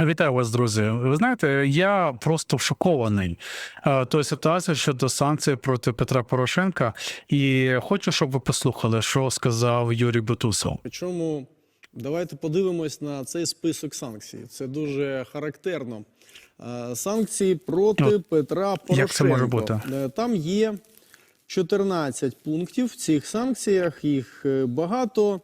Вітаю вас, друзі. Ви знаєте, я просто шокований е, тою ситуацією щодо санкцій проти Петра Порошенка. І хочу, щоб ви послухали, що сказав Юрій Бутусов. Причому давайте подивимось на цей список санкцій. Це дуже характерно. Е, Санкції проти Ну, Петра Порошенка. як це може бути? Е, Там є 14 пунктів в цих санкціях. Їх багато.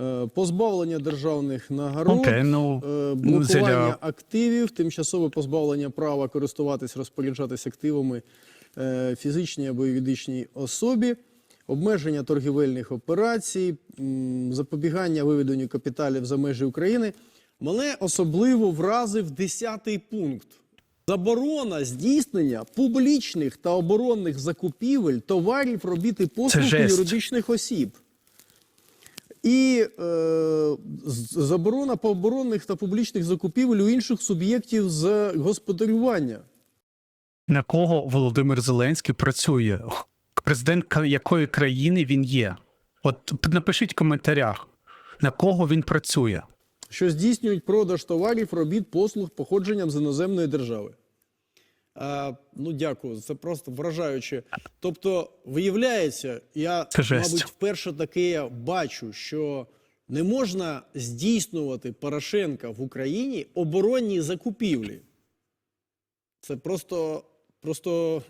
Е, Позбавлення державних нагород, Окей, ну, е, блокування Зеля- активів, тимчасове позбавлення права користуватись, розпоряджатись активами е, фізичній або юридичній особі, обмеження торгівельних операцій, запобігання виведенню капіталів за межі України. Мене особливо вразив 10 пункт. Заборона здійснення публічних та оборонних закупівель товарів, робіт і послуг юридичних осіб. І е, заборона по оборонних та публічних закупівель у інших суб'єктів з господарювання. На кого Володимир Зеленський працює? Президент якої країни він є? От напишіть в коментарях, на кого він працює. що здійснюють продаж товарів, робіт, послуг походженням з іноземної держави. Ну, дякую, це просто вражаюче. Тобто, виявляється, я, мабуть, вперше таке бачу, що не можна здійснювати Порошенка в Україні оборонні закупівлі. Це просто, просто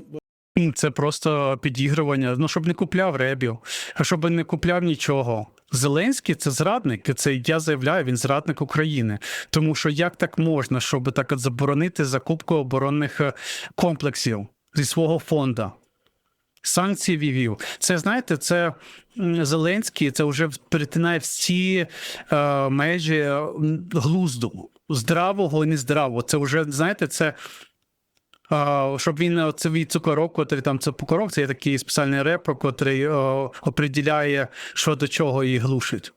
Це просто підігрування. Ну, щоб не купляв ребів, щоб не купляв нічого. Зеленський це зрадник. Це я заявляю, він зрадник України. Тому що як так можна, щоб так от заборонити закупку оборонних е, комплексів зі свого фонду? Санкції вівів. Це знаєте, це Зеленський, це вже перетинає всі е, межі глузду, здравого і нездравого. Це вже знаєте, це щоб він це від цукорок, котрий там це покорок, це є такий спеціальний репер, котрий о, определяє, що до чого її глушить.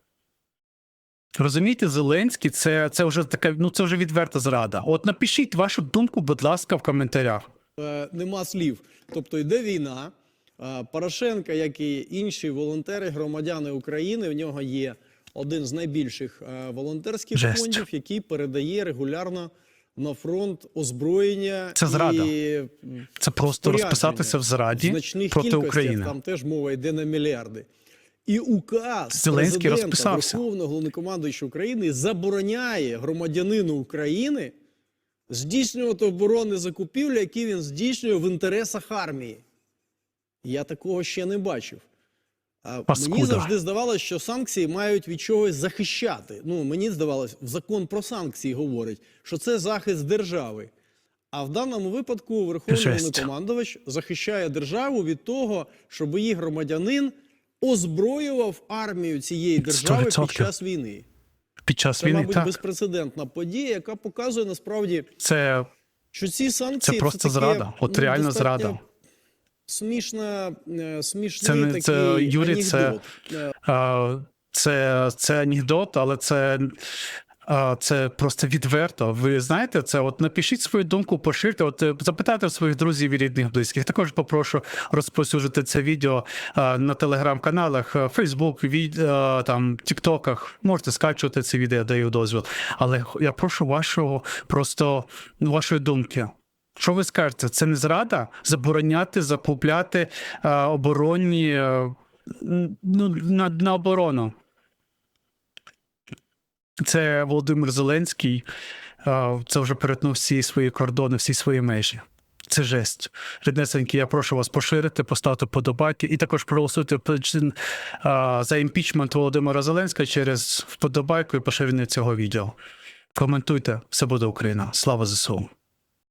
Розумієте, Зеленський це, це вже така, ну це вже відверта зрада. От напишіть вашу думку, будь ласка, в коментарях. е, нема слів. Тобто йде війна. е, Порошенка, як і інші волонтери, громадяни України, у нього є один з найбільших е, волонтерських Жесть. фондів, який передає регулярно на фронт озброєння Це зрада. і Це просто розписатися в зраді значних проти України. Там теж мова йде на мільярди. І указ Зеленський президента, розписався. Верховного головнокомандуючого України забороняє громадянину України здійснювати оборонні закупівлі, які він здійснює в інтересах армії. Я такого ще не бачив. Паскуда. мені завжди здавалося, що санкції мають від чогось захищати. Ну, мені здавалось, закон про санкції говорить, що це захист держави. А в даному випадку Верховний Жесть. Захищає державу від того, щоб її громадянин озброював армію цієї держави під 100%. час війни. Під час Це, війни мабуть, так. безпрецедентна подія, яка показує насправді, Це, що ці санкції це просто таке, зрада. От ну, реально достатньо зрада. Смішна, е, смішний Це не- такий це, Юрій, це- анекдот. Е, А, Це, це анекдот, але це, це просто відверто. Ви знаєте, це от напишіть свою думку, поширте, от е, запитайте своїх друзів і рідних близьких. Також попрошу розповсюджити це відео на телеграм-каналах, е, Фейсбук, від, там, Тіктоках. Можете скачувати це відео, даю дозвіл. Але я прошу вашого просто вашої думки. Що ви скажете? Це не зрада забороняти, закупляти а, оборонні е, ну, на, на оборону. Це Володимир Зеленський. а, Це вже перетнув всі свої кордони, всі свої межі. Це жесть. Ріднесеньки, я прошу вас поширити, поставити подобайки і також проголосуйте за імпічмент Володимира Зеленського через вподобайку і поширення цього відео. Коментуйте, все буде Україна. Слава ЗСУ.